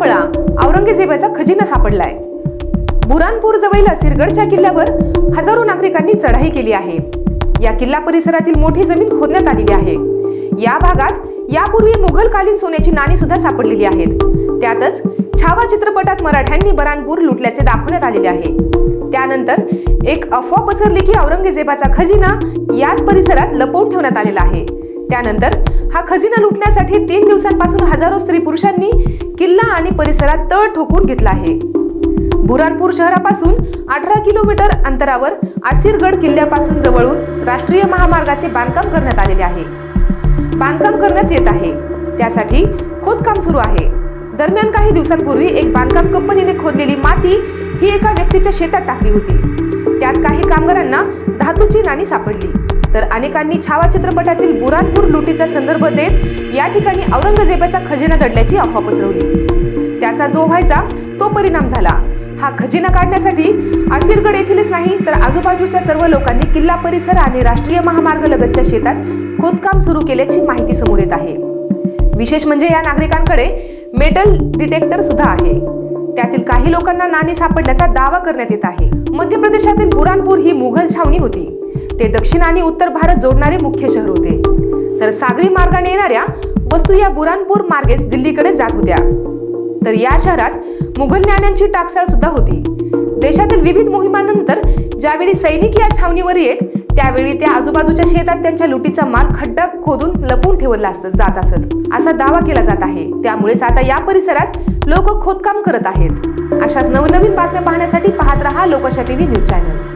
पळा. औरंगजेबाचा खजिना सापडलाय. बुरानपूर जवळील असिरगडच्या किल्ल्यावर हजारो नागरिकांनी चढाई केली आहे. या किल्ला परिसरातील मोठी जमीन खोदण्यात आलेली आहे. या भागात यापूर्वी मुघलकालीन सोन्याची नाणी सुद्धा सापडलेली आहेत. त्यातच छावा चित्रपटात मराठ्यांनी बरानपूर लुटल्याचे दाखवण्यात आलेले आहे. त्यानंतर एक अफवा पसरली की औरंगजेबाचा खजिना याच परिसरात लपवून ठेवण्यात आलेला आहे. त्यानंतर हा खजिना लुटण्यासाठी तीन दिवसांपासून हजारो स्त्री पुरुषांनी किल्ला आणि परिसरात तळ ठोकून घेतला आहे. बुरानपूर शहरापासून अठरा किलोमीटर अंतरावर आसिरगड किल्ल्यापासून जवळून राष्ट्रीय महामार्गाचे बांधकाम करण्यात आलेले आहे. बांधकाम करण्यात येत आहे. त्यासाठी खोदकाम सुरू आहे. दरम्यान काही दिवसांपूर्वी एक बांधकाम कंपनीने खोदलेली माती ही एका व्यक्तीच्या शेतात टाकली होती. त्यात काही कामगारांना धातूची नाणी सापडली. तर अनेकांनी छावा चित्रपटातील बुरानपूर लुटीचा संदर्भ देत या ठिकाणी औरंगजेबाचा खजिना दडल्याची अफवा पसरवली. त्याचा जो व्हायचा तो परिणाम झाला. हा खजिना काढण्यासाठी आसिरगड येथीलच नाही तर आजूबाजूच्या सर्व लोकांनी किल्ला परिसर आणि राष्ट्रीय महामार्ग लगतच्या शेतात खोदकाम सुरू केल्याची माहिती समोर येत आहे. विशेष म्हणजे या नागरिकांकडे मेटल डिटेक्टर सुद्धा आहे. त्यातील काही लोकांना नाणी सापडल्याचा दावा करण्यात येत आहे. मध्य प्रदेशातील बुरानपूर ही मुघल छावणी होती. ते दक्षिण आणि उत्तर भारत जोडणारे मुख्य शहर होते. तर सागरी मार्गाने येणाऱ्या वस्तू या बुरानपूर मार्गेच दिल्लीकडे जात होत्या. तर या शहरात मुघल नाण्यांची टाकसाळ सुद्धा होती. देशातील विविध मोहिमांनंतर ज्यावेळी सैनिक या छावणीवर येत त्यावेळी त्या आजूबाजूच्या शेतात त्यांच्या लुटीचा माल खड्डा खोदून लपून ठेवला असत जात असत. असा दावा केला जात आहे. त्यामुळेच आता या परिसरात लोक खोदकाम करत आहेत. अशाच नवनवीन बातम्या पाहण्यासाठी पाहत रहा लोकशा टीव्ही न्यूज चॅनल.